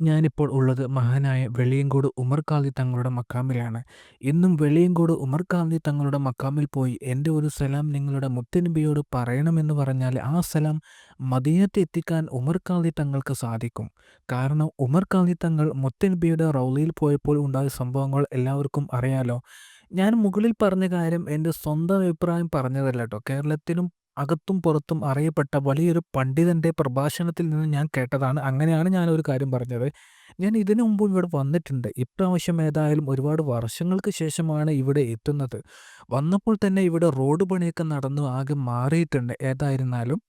ഞാനിപ്പോൾ ഉള്ളത് മഹാനായ വെളിയങ്കോട് ഉമർ ഖാലി തങ്ങളുടെ മക്കാമിലാണ്. ഇന്നും വെളിയങ്കോട് ഉമർ ഖാലി തങ്ങളുടെ മക്കാമിൽ പോയി എന്റെ ഒരു സലാം നിങ്ങളുടെ മുത്തനബിയോട് പറയണമെന്ന് പറഞ്ഞാൽ ആ സലാം മദീനത്ത് എത്തിക്കാൻ ഉമർ ഖാലി തങ്ങൾക്ക് സാധിക്കും. കാരണം ഉമർ ഖാലി തങ്ങൾ മുത്തനബിയുടെ റൗലിയിൽ പോയപ്പോൾ ഉണ്ടായ സംഭവങ്ങൾ എല്ലാവർക്കും അറിയാലോ. ഞാൻ മുകളിൽ പറഞ്ഞ കാര്യം എന്റെ സ്വന്തം അഭിപ്രായം പറഞ്ഞതല്ല കേട്ടോ കേരളത്തിലും അകത്തും പുറത്തും അറിയപ്പെട്ട വലിയൊരു പണ്ഡിതന്റെ പ്രഭാഷണത്തിൽ നിന്ന് ഞാൻ കേട്ടതാണ്. അങ്ങനെയാണ് ഞാൻ ഒരു കാര്യം പറഞ്ഞത്. ഞാൻ ഇതിനു മുമ്പും ഇവിടെ വന്നിട്ടുണ്ട്. ഇപ്രാവശ്യം ഏതായാലും ഒരുപാട് വർഷങ്ങൾക്ക് ശേഷമാണ് ഇവിടെ എത്തുന്നത്. വന്നപ്പോൾ തന്നെ ഇവിടെ റോഡ് പണിയൊക്കെ നടന്നു ആകെ മാറിയിട്ടുണ്ട്. ഏതായിരുന്നാലും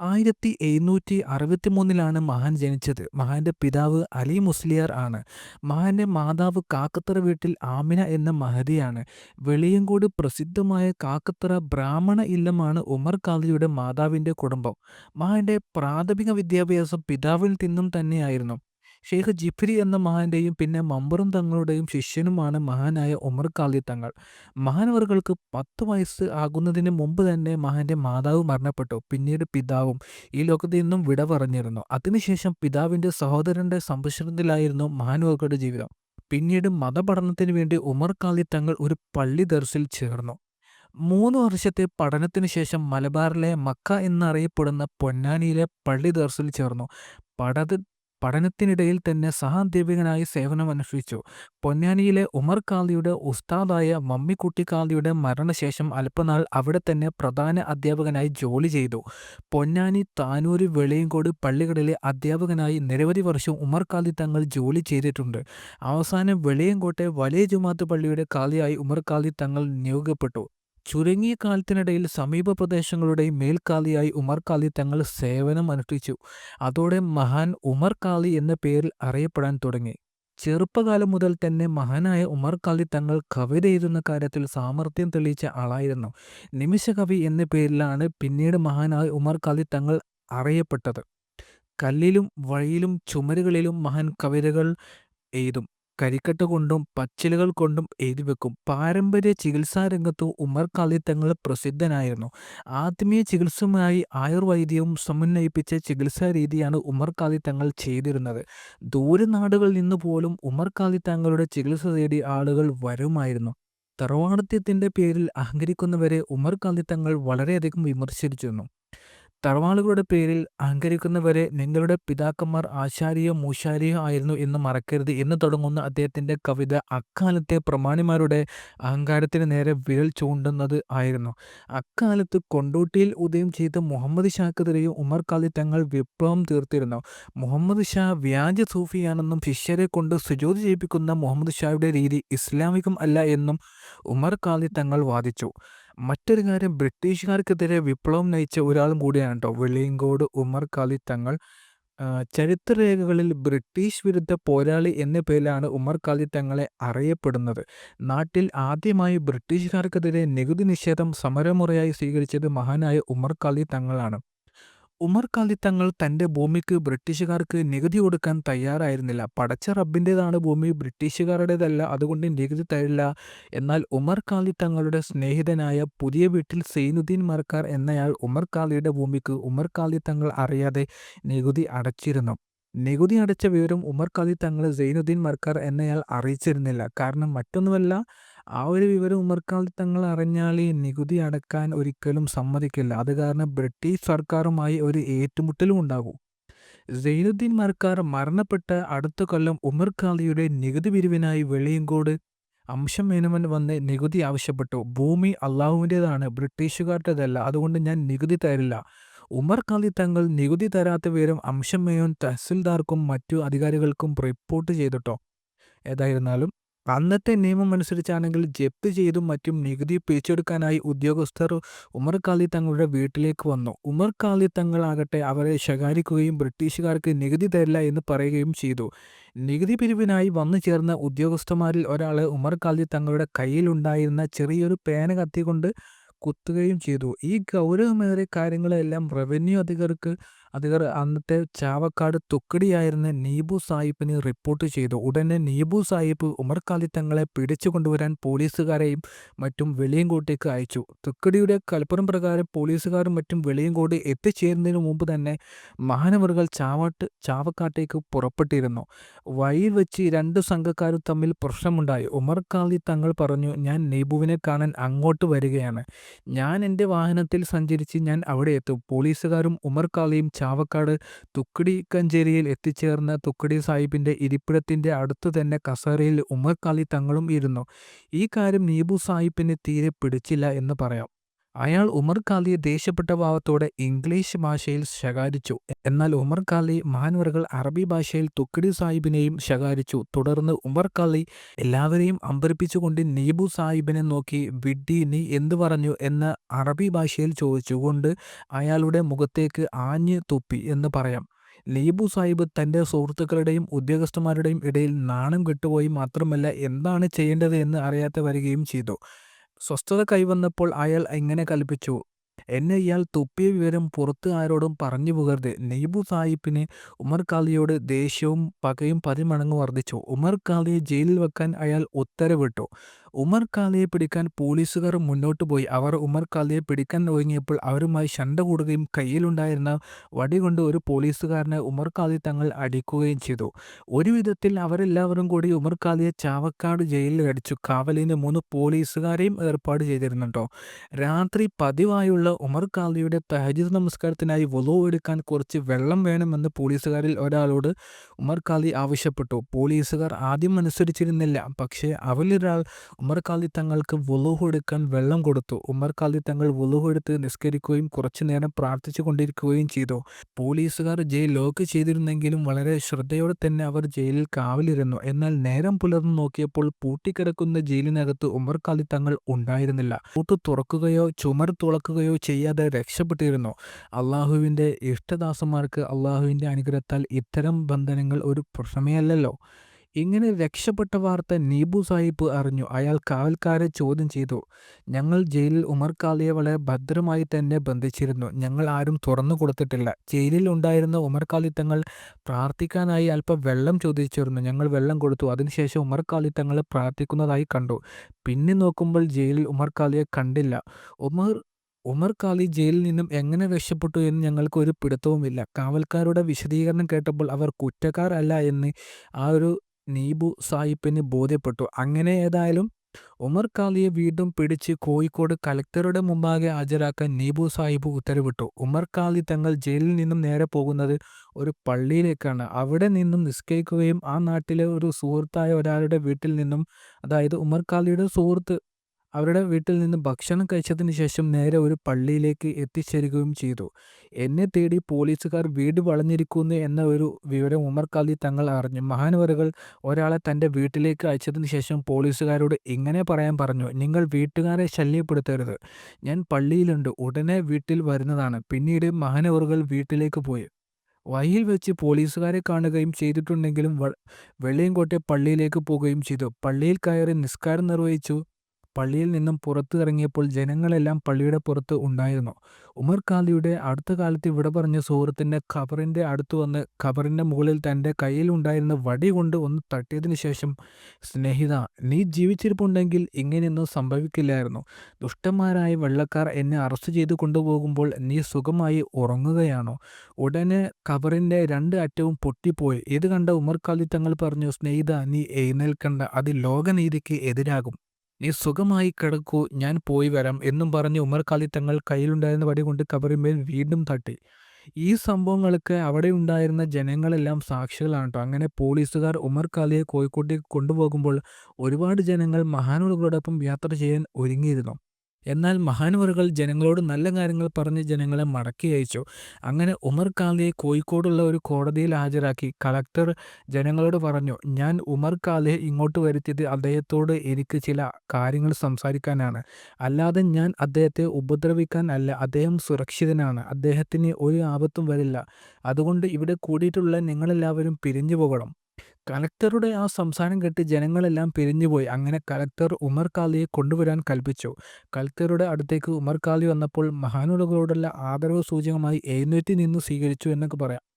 1763ലാണ് മഹാൻ ജനിച്ചത്. മഹാന്റെ പിതാവ് അലി മുസ്ലിയാർ ആണ്. മഹാന്റെ മാതാവ് കാക്കത്തറ വീട്ടിൽ ആമിന എന്ന മഹതിയാണ്. വെളിയങ്കോട് പ്രസിദ്ധമായ കാക്കത്തറ ബ്രാഹ്മണ ഇല്ലമാണ് ഉമർ കാലിയുടെ മാതാവിന്റെ കുടുംബം. മഹാന്റെ പ്രാഥമിക വിദ്യാഭ്യാസം പിതാവിൽ നിന്നും തന്നെയായിരുന്നു. ഷെയ്ഖ് ജിഫ്രി എന്ന മഹാന്റെയും പിന്നെ മമ്പറും തങ്ങളുടെയും ശിഷ്യനുമാണ് മഹാനായ ഉമർ ഖാലി തങ്ങൾ. മഹാനവറുകൾക്ക് പത്ത് വയസ്സ് ആകുന്നതിന് മുമ്പ് തന്നെ മഹാന്റെ മാതാവ് മരണപ്പെട്ടു. പിന്നീട് പിതാവും ഈ ലോകത്ത് നിന്നും വിട പറഞ്ഞിരുന്നു. അതിനുശേഷം പിതാവിന്റെ സഹോദരന്റെ സംരക്ഷണത്തിലായിരുന്നു മഹാനവറുകളുടെ ജീവിതം. പിന്നീട് മതപഠനത്തിന് വേണ്ടി ഉമർ ഖാലി തങ്ങൾ ഒരു പള്ളി ദർസിൽ ചേർന്നു. മൂന്ന് വർഷത്തെ പഠനത്തിനു ശേഷം മലബാറിലെ മക്ക എന്നറിയപ്പെടുന്ന പൊന്നാനിയിലെ പള്ളി ദർസിൽ ചേർന്നു. പഠത് പഠനത്തിനിടയിൽ തന്നെ സഹാധ്യാപികനായി സേവനം അനുഷ്ഠിച്ചു പൊന്നാനിയിലെ ഉമർ ഖാലിയുടെ ഉസ്താദായ മമ്മിക്കുട്ടി ഖാലിയുടെ മരണശേഷം അല്പനാൾ അവിടെ തന്നെ പ്രധാന അധ്യാപകനായി ജോലി ചെയ്തു. പൊന്നാനി, താനൂര്, വെളിയങ്കോട് പള്ളികളിലെ അധ്യാപകനായി നിരവധി വർഷം ഉമർ ഖാലി തങ്ങൾ ജോലി ചെയ്തിട്ടുണ്ട്. അവസാനം വെളിയങ്കോട്ടെ വലിയ ജുമാത്ത് പള്ളിയുടെ കാലിയായി ഉമർ ഖാലി തങ്ങൾ നിയോഗിക്കപ്പെട്ടു. ചുരുങ്ങിയ കാലത്തിനിടയിൽ സമീപ പ്രദേശങ്ങളുടെ മേൽക്കാലിയായി ഉമർ തങ്ങൾ തങ്ങൾ സേവനമനുഷ്ഠിച്ചു. അതോടെ മഹാൻ ഉമർ കാലി എന്ന പേരിൽ അറിയപ്പെടാൻ തുടങ്ങി. ചെറുപ്പകാലം മുതൽ തന്നെ മഹാനായ ഉമർ കാലി തങ്ങൾ കവിത എഴുതുന്ന കാര്യത്തിൽ സാമർഥ്യം തെളിയിച്ച ആളായിരുന്നു. നിമിഷകവി എന്ന പേരിലാണ് പിന്നീട് മഹാനായ ഉമർ കാലി തങ്ങൾ അറിയപ്പെട്ടത്. കല്ലിലും വഴിയിലും ചുമരുകളിലും മഹാൻ കവിതകൾ എഴുതും. കരിക്കട്ട കൊണ്ടും പച്ചിലകൾ കൊണ്ടും എഴുതി വെക്കും പാരമ്പര്യ ചികിത്സാ രംഗത്ത് ഉമർ ഖാലി തങ്ങൾ പ്രസിദ്ധനായിരുന്നു. ആത്മീയ ചികിത്സയുമായി ആയുർവൈദ്യവും സമന്വയിപ്പിച്ച ചികിത്സാ രീതിയാണ് ഉമർ ഖാലി തങ്ങൾ ചെയ്തിരുന്നത്. ദൂരനാടുകളിൽ നിന്ന് പോലും ഉമർ ഖാലി തങ്ങളുടെ ചികിത്സ തേടി ആളുകൾ വരുമായിരുന്നു. തറവാടത്യത്തിന്റെ പേരിൽ അഹങ്കരിക്കുന്നവരെ ഉമർ ഖാലി തങ്ങൾ വളരെയധികം വിമർശിച്ചിരുന്നു. തറവാടുകളുടെ പേരിൽ അഹങ്കരിക്കുന്നവരെ നിങ്ങളുടെ പിതാക്കന്മാർ ആശാരിയോ മൂശാരിയോ ആയിരുന്നു എന്ന് മറക്കരുത് എന്ന് തുടങ്ങുന്ന അദ്ദേഹത്തിന്റെ കവിത അക്കാലത്തെ പ്രമാണിമാരുടെ അഹങ്കാരത്തിന് നേരെ വിരൽ ചൂണ്ടുന്നത് ആയിരുന്നു. അക്കാലത്ത് കൊണ്ടോട്ടിയിൽ ഉദയം ചെയ്ത മുഹമ്മദ് ഷാക്കെതിരെയും ഉമർ ഖാലി തങ്ങൾ വിപ്ലവം തീർത്തിരുന്നു. മുഹമ്മദ് ഷാ വ്യാജ സൂഫിയാണെന്നും ശിഷ്യരെ കൊണ്ട് സുജോതി ചെയ്യിപ്പിക്കുന്ന മുഹമ്മദ് ഷായുടെ രീതി ഇസ്ലാമികം അല്ല എന്നും ഉമർ ഖാലി തങ്ങൾ വാദിച്ചു. മറ്റൊരു കാര്യം ബ്രിട്ടീഷുകാർക്കെതിരെ വിപ്ലവം നയിച്ച ഒരാളും കൂടിയാണ് കേട്ടോ വെളിയങ്കോട് ഉമർ ഖാലി തങ്ങൾ. ചരിത്രരേഖകളിൽ ബ്രിട്ടീഷ് വിരുദ്ധ പോരാളി എന്ന പേരിലാണ് ഉമർ ഖാലി തങ്ങളെ അറിയപ്പെടുന്നത്. നാട്ടിൽ ആദ്യമായി ബ്രിട്ടീഷുകാർക്കെതിരെ നികുതി നിഷേധം സമരമുറയായി സ്വീകരിച്ചത് മഹാനായ ഉമർ ഖാലി തങ്ങളാണ്. ഉമർ കാലി തങ്ങൾ തന്റെ ഭൂമിക്ക് ബ്രിട്ടീഷുകാർക്ക് നികുതി കൊടുക്കാൻ തയ്യാറായിരുന്നില്ല. പടച്ച റബ്ബിന്റെതാണ് ഭൂമി, ബ്രിട്ടീഷുകാരുടേതല്ല, അതുകൊണ്ട് നികുതി തരില്ല. എന്നാൽ ഉമർ കാലി തങ്ങളുടെ സ്നേഹിതനായ പുതിയ വീട്ടിൽ സെയ്നുദ്ദീൻ മർക്കാർ എന്നയാൾ ഉമർ കാലിയുടെ ഭൂമിക്ക് ഉമർ കാലി തങ്ങൾ അറിയാതെ നികുതി അടച്ചിരുന്നു. നികുതി അടച്ച വിവരം ഉമർ കാലി തങ്ങൾ സെയ്നുദ്ദീൻ മർക്കാർ എന്നയാൾ അറിയിച്ചിരുന്നില്ല. കാരണം മറ്റൊന്നുമല്ല ആ ഒരു വിവരം ഉമർ ഖാലി തങ്ങൾ അറിഞ്ഞാൽ നികുതി അടക്കാൻ ഒരിക്കലും സമ്മതിക്കില്ല. അത് കാരണം ബ്രിട്ടീഷ് സർക്കാരുമായി ഒരു ഏറ്റുമുട്ടലും ഉണ്ടാകും. സൈനുദ്ദീൻ മർക്കാർ മരണപ്പെട്ട അടുത്ത കൊല്ലം ഉമർ ഖാലിയുടെ നികുതി പിരിവിനായി വെളിയങ്കോട് അംശം മേനോൻ വന്ന് നികുതി ആവശ്യപ്പെട്ടു. ഭൂമി അള്ളാഹുവിന്റെതാണ് ബ്രിട്ടീഷുകാരുടേതല്ല, അതുകൊണ്ട് ഞാൻ നികുതി തരില്ല. ഉമർ ഖാലി തങ്ങൾ നികുതി തരാത്ത വിവരം അംശം മേനോൻ തഹസിൽദാർക്കും മറ്റു അധികാരികൾക്കും റിപ്പോർട്ട് ചെയ്തിട്ടോ ഏതായിരുന്നാലും അന്നത്തെ നിയമം അനുസരിച്ചാണെങ്കിൽ ജപ്തി ചെയ്തും മറ്റും നികുതി പിരിച്ചെടുക്കാനായി ഉദ്യോഗസ്ഥർ ഉമർ തങ്ങളുടെ വീട്ടിലേക്ക് വന്നു. ഉമർ ഖാലി തങ്ങൾ ആകട്ടെ അവരെ ശകാരിക്കുകയും ബ്രിട്ടീഷുകാർക്ക് നികുതി തരില്ല എന്ന് പറയുകയും ചെയ്തു. നികുതി പിരിവിനായി വന്നു ചേർന്ന ഉദ്യോഗസ്ഥന്മാരിൽ ഒരാൾ ഉമർ ഖാലി തങ്ങളുടെ കയ്യിലുണ്ടായിരുന്ന ചെറിയൊരു പേന കത്തി കൊണ്ട് കുത്തുകയും ചെയ്തു. ഈ ഗൗരവമേറിയ കാര്യങ്ങളെല്ലാം റവന്യൂ അധികൃതർക്ക് അധികൃതർ അന്നത്തെ ചാവക്കാട് തുക്കടിയായിരുന്ന നീബു സാഹിബിന് റിപ്പോർട്ട് ചെയ്തു. ഉടനെ നീബു സാഹിബ് ഉമർ ഖാലി തങ്ങളെ പിടിച്ചു കൊണ്ടുവരാൻ പോലീസുകാരെയും മറ്റും വെളിയങ്കോട്ടേക്ക് അയച്ചു. തുക്കടിയുടെ കൽപ്പുറം പ്രകാരം പോലീസുകാരും മറ്റും വെളിയങ്കോട് എത്തിച്ചേരുന്നതിന് മുമ്പ് തന്നെ മഹാനവറുകൾ ചാവട്ട് ചാവക്കാട്ടേക്ക് പുറപ്പെട്ടിരുന്നു. വഴിയിൽ വെച്ച് രണ്ട് സംഘക്കാരും തമ്മിൽ പ്രശ്നമുണ്ടായി. ഉമർ ഖാലി തങ്ങൾ പറഞ്ഞു "ഞാൻ നീബുവിനെ കാണാൻ അങ്ങോട്ട് വരികയാണ്. ഞാൻ എന്റെ വാഹനത്തിൽ സഞ്ചരിച്ച് ഞാൻ അവിടെ എത്തും. പോലീസുകാരും ഉമർ ഖാലിയും ചാവക്കാട് തുക്കടി കഞ്ചേരിയിൽ എത്തിച്ചേർന്ന തുക്കടി സാഹിബിന്റെ ഇരിപ്പിടത്തിന്റെ അടുത്തു തന്നെ കസേരയിൽ ഉമർ കാളി തങ്ങളും ഇരുന്നു. ഈ കാര്യം നീബു സാഹിബിന് തീരെ പിടിച്ചില്ല എന്ന് പറയാം. അയാൾ ഉമർ ഖാലിയെ ദേഷ്യപ്പെട്ട ഭാവത്തോടെ ഇംഗ്ലീഷ് ഭാഷയിൽ ശകാരിച്ചു. എന്നാൽ ഉമർ ഖാലി മഹാനവറുകൾ അറബി ഭാഷയിൽ തുക്കിടി സാഹിബിനെയും ശകാരിച്ചു. തുടർന്ന് ഉമർ ഖാലി എല്ലാവരെയും അമ്പരിപ്പിച്ചുകൊണ്ട് നീബു സാഹിബിനെ നോക്കി വിഡ്ഡി നീ എന്തു പറഞ്ഞു" എന്ന് അറബി ഭാഷയിൽ ചോദിച്ചുകൊണ്ട് അയാളുടെ മുഖത്തേക്ക് ആഞ്ഞ് തുപ്പി എന്ന് പറയാം. നീബു സാഹിബ് തന്റെ സുഹൃത്തുക്കളുടെയും ഉദ്യോഗസ്ഥന്മാരുടെയും ഇടയിൽ നാണം കെട്ടുപോയി മാത്രമല്ല എന്താണ് ചെയ്യേണ്ടത് എന്ന് അറിയാതെ വരികയും ചെയ്തു. സ്വസ്ഥത കൈവന്നപ്പോൾ അയാൾ എങ്ങനെ കൽപ്പിച്ചു "എന്നെ ഇയാൾ തുപ്പിയ വിവരം പുറത്ത് ആരോടും പറഞ്ഞു പോകരുത്. നെയ്ബു സാഹിബിന് ഉമർ ഖാലിയോട് ദേഷ്യവും പകയും പതിമടങ്ങ് വർദ്ധിച്ചു. ഉമർ ഖാലിയെ ജയിലിൽ വെക്കാൻ അയാൾ ഉത്തരവിട്ടു. ഉമർ കാലയെ പിടിക്കാൻ പോലീസുകാർ മുന്നോട്ട് പോയി. അവർ ഉമർ കാലയെ പിടിക്കാൻ ഒരുങ്ങിയപ്പോൾ അവരുമായി ശണ്ട കൂടുകയും കയ്യിലുണ്ടായിരുന്ന വടി കൊണ്ട് ഒരു പോലീസുകാരനെ ഉമർ കാലി തങ്ങൾ അടിക്കുകയും ചെയ്തു. ഒരു വിധത്തിൽ അവരെല്ലാവരും കൂടി ഉമർ കാലിയെ ചാവക്കാട് ജയിലിൽ അടിച്ചു കാവലിന് മൂന്ന് പോലീസുകാരെയും ഏർപ്പാട് ചെയ്തിരുന്നുണ്ടോ രാത്രി പതിവായുള്ള ഉമർ ഖാലിയുടെ തഹജ്ജുദ് നമസ്കാരത്തിനായി വലു എടുക്കാൻ കുറച്ച് വെള്ളം വേണമെന്ന് പോലീസുകാരിൽ ഒരാളോട് ഉമർ കാലി ആവശ്യപ്പെട്ടു. പോലീസുകാർ ആദ്യം അനുസരിച്ചിരുന്നില്ല. പക്ഷേ അവരിലൊരാൾ ഉമർ ഖാലി തങ്ങൾക്ക് വുളു എടുക്കാൻ വെള്ളം കൊടുത്തു. ഉമർ ഖാലി തങ്ങൾ വുളു എടുത്ത് നിസ്കരിക്കുകയും കുറച്ചു നേരം പ്രാർത്ഥിച്ചു കൊണ്ടിരിക്കുകയും ചെയ്തു. പോലീസുകാർ ജയിൽ ലോക്ക് ചെയ്തിരുന്നെങ്കിലും വളരെ ശ്രദ്ധയോടെ തന്നെ അവർ ജയിലിൽ കാവലിരുന്നു. എന്നാൽ നേരം പുലർന്നു നോക്കിയപ്പോൾ പൂട്ടിക്കിടക്കുന്ന ജയിലിനകത്ത് ഉമർ ഖാലി തങ്ങൾ ഉണ്ടായിരുന്നില്ല. പൂട്ട് തുറക്കുകയോ ചുമർ തുളക്കുകയോ ചെയ്യാതെ രക്ഷപ്പെട്ടിരുന്നു. അല്ലാഹുവിന്റെ ഇഷ്ടദാസന്മാർക്ക് അല്ലാഹുവിന്റെ അനുഗ്രഹത്താൽ ഇത്തരം ബന്ധനങ്ങൾ ഒരു പ്രശ്നമേയല്ലല്ലോ. ഇങ്ങനെ രക്ഷപ്പെട്ട വാർത്ത നീബു സാഹിബ് അറിഞ്ഞു. അയാൾ കാവൽക്കാരെ ചോദ്യം ചെയ്തു. "ഞങ്ങൾ ജയിലിൽ ഉമർ ഖാലിയെ വളരെ ഭദ്രമായി തന്നെ ബന്ധിച്ചിരുന്നു. ഞങ്ങൾ ആരും തുറന്നു കൊടുത്തിട്ടില്ല. ജയിലിൽ ഉണ്ടായിരുന്ന ഉമർ ഖാലിദ് തങ്ങൾ പ്രാർത്ഥിക്കാനായി അല്പം വെള്ളം ചോദിച്ചിരുന്നു. ഞങ്ങൾ വെള്ളം കൊടുത്തു. അതിനുശേഷം ഉമർ ഖാലിദ് തങ്ങൾ പ്രാർത്ഥിക്കുന്നതായി കണ്ടു. പിന്നെ നോക്കുമ്പോൾ ജയിലിൽ ഉമർ കാലിയെ കണ്ടില്ല. ഉമർ ഉമർ കാലി ജയിലിൽ നിന്നും എങ്ങനെ രക്ഷപ്പെട്ടു എന്ന് ഞങ്ങൾക്ക് ഒരു പിടുത്തവുമില്ല." കാവൽക്കാരുടെ വിശദീകരണം കേട്ടപ്പോൾ അവർ കുറ്റക്കാരല്ല എന്ന് ആ ഒരു നീബു സാഹിബിന് ബോധ്യപ്പെട്ടു. അങ്ങനെ ഏതായാലും ഉമർ ഖാലിയെ വീണ്ടും പിടിച്ച് കോഴിക്കോട് കലക്ടറുടെ മുമ്പാകെ ഹാജരാക്കാൻ നീബു സാഹിബ് ഉത്തരവിട്ടു. ഉമർ ഖാലി തങ്ങൾ ജയിലിൽ നിന്നും നേരെ പോകുന്നത് ഒരു പള്ളിയിലേക്കാണ്. അവിടെ നിന്നും നിസ്കരിക്കുകയും ആ നാട്ടിലെ ഒരു സുഹൃത്തായ ഒരാളുടെ വീട്ടിൽ നിന്നും അതായത് ഉമർ ഖാലിയുടെ സുഹൃത്ത് അവരുടെ വീട്ടിൽ നിന്ന് ഭക്ഷണം കഴിച്ചതിന് ശേഷം നേരെ ഒരു പള്ളിയിലേക്ക് എത്തിച്ചേരുകയും ചെയ്തു. എന്നെ തേടി പോലീസുകാർ വീട് വളഞ്ഞിരിക്കുന്നു എന്ന ഒരു വിവരം ഉമർ ഖാലി തങ്ങൾ അറിഞ്ഞു. മഹാനവറുകൾ ഒരാളെ തന്റെ വീട്ടിലേക്ക് അയച്ചതിന് ശേഷം പോലീസുകാരോട് ഇങ്ങനെ പറയാൻ പറഞ്ഞു "നിങ്ങൾ വീട്ടുകാരെ ശല്യപ്പെടുത്തരുത്. ഞാൻ പള്ളിയിലുണ്ട്. ഉടനെ വീട്ടിൽ വരുന്നതാണ്." പിന്നീട് മഹാനവറുകൾ വീട്ടിലേക്ക് പോയി. വഴിയിൽ വെച്ച് പോലീസുകാരെ കാണുകയും ചെയ്തിട്ടുണ്ടെങ്കിലും വ വെളിയങ്കോട്ടെ പള്ളിയിലേക്ക് പോകുകയും ചെയ്തു. പള്ളിയിൽ കയറി നിസ്കാരം നിർവഹിച്ചു. പള്ളിയിൽ നിന്നും പുറത്തു ഇറങ്ങിയപ്പോൾ ജനങ്ങളെല്ലാം പള്ളിയുടെ പുറത്ത് ഉണ്ടായിരുന്നു. ഉമർ ഖാലിയുടെ അടുത്ത കാലത്ത് ഇവിടെ പറഞ്ഞ സുഹൃത്തിന്റെ ഖബറിന്റെ അടുത്ത് വന്ന് ഖബറിന്റെ മുകളിൽ തന്റെ കയ്യിലുണ്ടായിരുന്ന വടി കൊണ്ട് ഒന്ന് തട്ടിയതിന് ശേഷം സ്നേഹിത നീ ജീവിച്ചിരിപ്പുണ്ടെങ്കിൽ ഇങ്ങനെയൊന്നും സംഭവിക്കില്ലായിരുന്നു. ദുഷ്ടന്മാരായ വെള്ളക്കാർ എന്നെ അറസ്റ്റ് ചെയ്ത് കൊണ്ടുപോകുമ്പോൾ നീ സുഖമായി ഉറങ്ങുകയാണോ?" ഉടനെ ഖബറിന്റെ രണ്ട് അറ്റവും പൊട്ടിപ്പോയി. ഇത് കണ്ട ഉമർ ഖാലി തങ്ങൾ പറഞ്ഞു സ്നേഹിത നീ എഴുന്നേൽക്കണ്ട. അത് ലോകനീതിക്ക് എതിരാകും. നീ സുഖമായി കിടക്കൂ. ഞാൻ പോയി വരാം." എന്നും പറഞ്ഞ് ഉമർ ഖാലി തങ്ങൾ കയ്യിലുണ്ടായിരുന്ന വടി കൊണ്ട് കബറിമേൽ വീണ്ടും തട്ടി. ഈ സംഭവങ്ങൾക്ക് അവിടെ ഉണ്ടായിരുന്ന ജനങ്ങളെല്ലാം സാക്ഷികളാണ് കേട്ടോ അങ്ങനെ പോലീസുകാർ ഉമർ ഖാലിയെ കോഴിക്കോട്ടേക്ക് കൊണ്ടുപോകുമ്പോൾ ഒരുപാട് ജനങ്ങൾ മഹാനുകളോടൊപ്പം യാത്ര ചെയ്യാൻ ഒരുങ്ങിയിരുന്നു. എന്നാൽ മഹാനവറുകൾ ജനങ്ങളോട് നല്ല കാര്യങ്ങൾ പറഞ്ഞ് ജനങ്ങളെ മടക്കി അയച്ചു. അങ്ങനെ ഉമർ ഖാലിയെ കോഴിക്കോടുള്ള ഒരു കോടതിയിൽ ഹാജരാക്കി. കളക്ടർ ജനങ്ങളോട് പറഞ്ഞു "ഞാൻ ഉമർ ഖാലിയെ ഇങ്ങോട്ട് വരുത്തിയത് അദ്ദേഹത്തോട് എനിക്ക് ചില കാര്യങ്ങൾ സംസാരിക്കാനാണ്. അല്ലാതെ ഞാൻ അദ്ദേഹത്തെ ഉപദ്രവിക്കാൻ അല്ല. അദ്ദേഹം സുരക്ഷിതനാണ്. അദ്ദേഹത്തിന് ഒരു ആപത്തും വരില്ല. അതുകൊണ്ട് ഇവിടെ കൂടിയിട്ടുള്ള നിങ്ങളെല്ലാവരും പിരിഞ്ഞു പോകണം. കലക്ടറുടെ ആ സംസാരം കേട്ട് ജനങ്ങളെല്ലാം പിരിഞ്ഞുപോയി. അങ്ങനെ കലക്ടർ ഉമർ ഖാലിയെ കൊണ്ടുവരാൻ കൽപ്പിച്ചു. കലക്ടറുടെ അടുത്തേക്ക് ഉമർ ഖാലി വന്നപ്പോൾ മഹാനുലകളോടുള്ള ആദരവ് സൂചകമായി എഴുന്നേറ്റ് നിന്ന് സ്വീകരിച്ചു എന്നൊക്കെ പറയാം.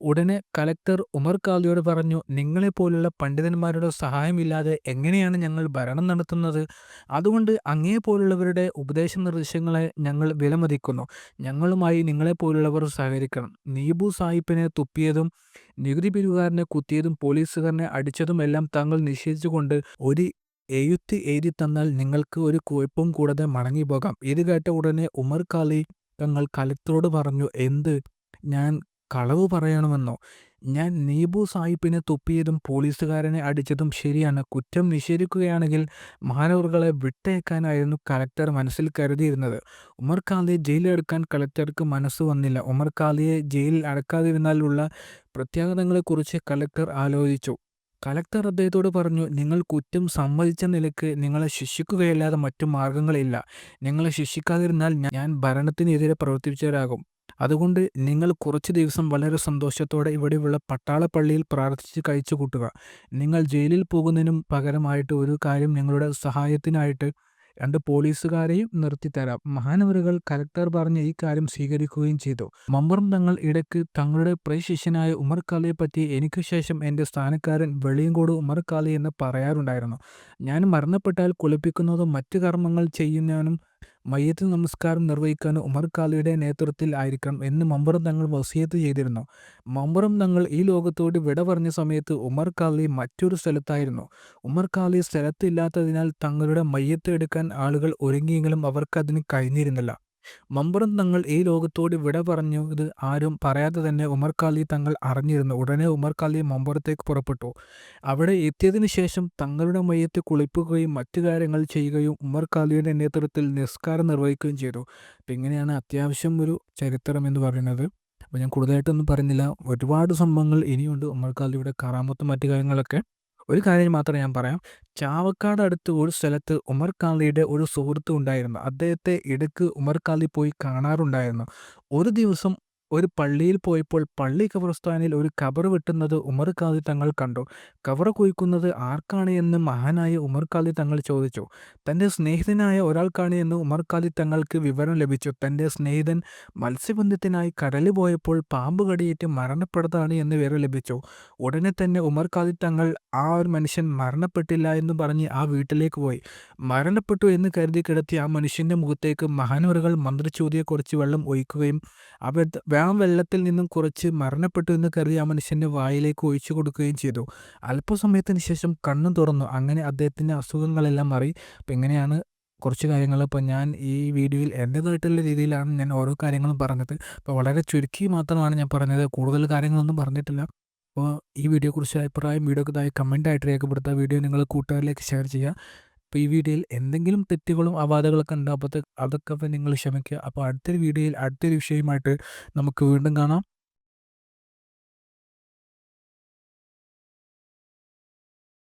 ഉടനെ കലക്ടർ ഉമർ കാലിയോട് പറഞ്ഞു, "നിങ്ങളെപ്പോലുള്ള പണ്ഡിതന്മാരുടെ സഹായമില്ലാതെ എങ്ങനെയാണ് ഞങ്ങൾ ഭരണം നടത്തുന്നത്? അതുകൊണ്ട് അങ്ങേപോലുള്ളവരുടെ ഉപദേശ നിർദ്ദേശങ്ങളെ ഞങ്ങൾ വിലമതിക്കുന്നു. ഞങ്ങളുമായി നിങ്ങളെപ്പോലുള്ളവർ സഹകരിക്കണം. നീബു സാഹിബിനെ തുപ്പിയതും നികുതി പിരിവുകാരനെ കുത്തിയതും പോലീസുകാരനെ അടിച്ചതുമെല്ലാം താങ്കൾ നിഷേധിച്ചുകൊണ്ട് ഒരു എഴുത്ത് എഴുതി തന്നാൽ നിങ്ങൾക്ക് ഒരു കുഴപ്പവും കൂടാതെ മടങ്ങിപ്പോകാം." ഇത് കേട്ട ഉടനെ ഉമർ കാലി തങ്ങൾ കലക്ടറോട് പറഞ്ഞു, "എന്ത്? ഞാൻ കളവ് പറയണമെന്നോ? ഞാൻ നീബു സാഹിബിനെ തുപ്പിയതും പോലീസുകാരനെ അടിച്ചതും ശരിയാണ്. കുറ്റം നിഷേധിക്കുകയാണെങ്കിൽ മാനവറുകളെ വിട്ടയക്കാനായിരുന്നു കളക്ടർ മനസ്സിൽ കരുതിയിരുന്നത്." ഉമർ ഖാലിയെ ജയിലിലടക്കാൻ കലക്ടർക്ക് മനസ്സ് വന്നില്ല. ഉമർ ഖാലിയെ ജയിലിൽ അടക്കാതിരുന്നാലുള്ള പ്രത്യാഘാതങ്ങളെക്കുറിച്ച് കളക്ടർ ആലോചിച്ചു. കളക്ടർ അദ്ദേഹത്തോട് പറഞ്ഞു, "നിങ്ങൾ കുറ്റം സമ്മതിച്ച നിലയ്ക്ക് നിങ്ങളെ ശിക്ഷിക്കുകയല്ലാതെ മറ്റു മാർഗങ്ങളില്ല നിങ്ങളെ ശിക്ഷിക്കാതിരുന്നാൽ ഞാൻ ഭരണത്തിനെതിരെ പ്രവർത്തിച്ചവരാകും. അതുകൊണ്ട് നിങ്ങൾ കുറച്ച് ദിവസം വളരെ സന്തോഷത്തോടെ ഇവിടെയുള്ള പട്ടാളപ്പള്ളിയിൽ പ്രാർത്ഥിച്ച് കഴിച്ചു കൂട്ടുക നിങ്ങൾ ജയിലിൽ പോകുന്നതിനും പകരമായിട്ട് ഒരു കാര്യം നിങ്ങളുടെ സഹായത്തിനായിട്ട് രണ്ട് പോലീസുകാരെയും നിർത്തിത്തരാം." മഹാനവരുകൾ കലക്ടർ പറഞ്ഞ ഈ കാര്യം സ്വീകരിക്കുകയും ചെയ്തു. മമ്പറും തങ്ങൾ ഇടയ്ക്ക് തങ്ങളുടെ പ്രിയശിഷ്യനായ ഉമർ ഖാലിയെപ്പറ്റി എനിക്ക് ശേഷം എന്റെ സ്ഥാനക്കാരൻ വെളിയങ്കോട് ഉമർ ഖാലി" എന്ന് പറയാറുണ്ടായിരുന്നു. ഞാൻ മരണപ്പെട്ടാൽ കുളിപ്പിക്കുന്നതും മറ്റു കർമ്മങ്ങൾ ചെയ്യുവാനും മയ്യിത്ത് നമസ്കാരം നിർവഹിക്കാൻ ഉമർ ഖാലിയുടെ നേതൃത്വത്തിൽ ആയിരിക്കണം എന്ന് മമ്പറം തങ്ങൾ വസിയത്ത് ചെയ്തിരുന്നു. മമ്പറം തങ്ങൾ ഈ ലോകത്തോട് വിട പറഞ്ഞ സമയത്ത് ഉമർ ഖാലി മറ്റൊരു സ്ഥലത്തായിരുന്നു. ഉമർ ഖാലി സ്ഥലത്തില്ലാത്തതിനാൽ തങ്ങളുടെ മയ്യത്ത് എടുക്കാൻ ആളുകൾ ഒരുങ്ങിയെങ്കിലും അവർക്കതിന് കഴിഞ്ഞിരുന്നില്ല. മമ്പുറം തങ്ങൾ ഈ ലോകത്തോട് വിട ഇത് ആരും പറയാതെ തന്നെ ഉമർ ഖാലി തങ്ങൾ അറിഞ്ഞിരുന്നു. ഉടനെ ഉമർ ഖാലി മമ്പുറത്തേക്ക് പുറപ്പെട്ടു. അവിടെ എത്തിയതിനു ശേഷം തങ്ങളുടെ മയത്ത് കുളിപ്പിക്കുകയും മറ്റു കാര്യങ്ങൾ ചെയ്യുകയും ഉമർ ഖാലിയുടെ നേതൃത്വത്തിൽ നിസ്കാരം നിർവഹിക്കുകയും ചെയ്തു. അപ്പം ഇങ്ങനെയാണ് അത്യാവശ്യം ഒരു ചരിത്രം എന്ന് പറയുന്നത്. അപ്പോൾ ഞാൻ കൂടുതലായിട്ടൊന്നും പറഞ്ഞില്ല ഒരുപാട് സംഭവങ്ങൾ ഇനിയുണ്ട് ഉമർ ഖാലിയുടെ കറാമത്തും മറ്റു കാര്യങ്ങളൊക്കെ. ഒരു കാര്യം മാത്രം ഞാൻ പറയാം. ചാവക്കാട് അടുത്ത് ഒരു സ്ഥലത്ത് ഉമർ ഖാലിയുടെ ഒരു സുഹൃത്ത് ഉണ്ടായിരുന്നു. അദ്ദേഹത്തെ ഇടയ്ക്ക് ഉമർ പോയി കാണാറുണ്ടായിരുന്നു. ഒരു ദിവസം ഒരു പള്ളിയിൽ പോയപ്പോൾ പള്ളി കബർസ്ഥാനിൽ ഒരു ഖബർ വെട്ടുന്നത് ഉമർ ഖാദി തങ്ങൾ കണ്ടു. ഖബർ കുഴിക്കുന്നത് ആർക്കാണ് എന്ന് മഹാനായ ഉമർ ഖാദി തങ്ങൾ ചോദിച്ചു. തന്റെ സ്നേഹിതനായ ഒരാൾക്കാണ് എന്ന് ഉമർ ഖാദി തങ്ങൾക്ക് വിവരം ലഭിച്ചു. തന്റെ സ്നേഹിതൻ മത്സ്യബന്ധത്തിനായി കടലിൽ പോയപ്പോൾ പാമ്പ് കടിയേറ്റ് മരണപ്പെട്ടതാണ് എന്ന് വിവരം ലഭിച്ചു. ഉടനെ തന്നെ ഉമർ ഖാദി തങ്ങൾ ആ ഒരു മനുഷ്യൻ മരണപ്പെട്ടില്ല എന്ന് പറഞ്ഞ് ആ വീട്ടിലേക്ക് പോയി. മരണപ്പെട്ടു എന്ന് കരുതി കിടത്തിയ ആ മനുഷ്യന്റെ മുഖത്തേക്ക് മഹാനവറുകൾ മന്ത്രിച്ചൂതിയ കുറച്ച് വെള്ളം ഒഴിക്കുകയും ആ വെള്ളത്തിൽ നിന്നും കുറച്ച് മരണപ്പെട്ടു എന്ന് കരുതി ആ മനുഷ്യന്റെ വായിലേക്ക് ഒഴിച്ചു കൊടുക്കുകയും ചെയ്തു. അല്പസമയത്തിന് ശേഷം കണ്ണു തുറന്നു. അങ്ങനെ അദ്ദേഹത്തിന്റെ അസുഖങ്ങളെല്ലാം മാറി. അപ്പം എങ്ങനെയാണ് കുറച്ച് കാര്യങ്ങൾ. ഇപ്പോൾ ഞാൻ ഈ വീഡിയോയിൽ എന്റേതായിട്ടുള്ള രീതിയിലാണ് ഞാൻ ഓരോ കാര്യങ്ങളും പറഞ്ഞത്. അപ്പോൾ വളരെ ചുരുക്കി മാത്രമാണ് ഞാൻ പറഞ്ഞത്. കൂടുതൽ കാര്യങ്ങളൊന്നും പറഞ്ഞിട്ടില്ല. അപ്പോൾ ഈ വീഡിയോ വീഡിയോയെക്കുറിച്ച് അഭിപ്രായം വീഡിയോക്ക് താഴെ കമന്റായിട്ട് രേഖപ്പെടുത്തുക. വീഡിയോ നിങ്ങൾ കൂട്ടുകാരിലേക്ക് ഷെയർ ചെയ്യുക. അപ്പോൾ ഈ വീഡിയോയിൽ എന്തെങ്കിലും തെറ്റുകളും അവാധകളൊക്കെ ഉണ്ട്. അപ്പോൾ അതൊക്കെ നിങ്ങൾ ക്ഷമിക്കുക. അപ്പോൾ അടുത്തൊരു വീഡിയോയിൽ അടുത്തൊരു വിഷയവുമായിട്ട് നമുക്ക് വീണ്ടും കാണാം.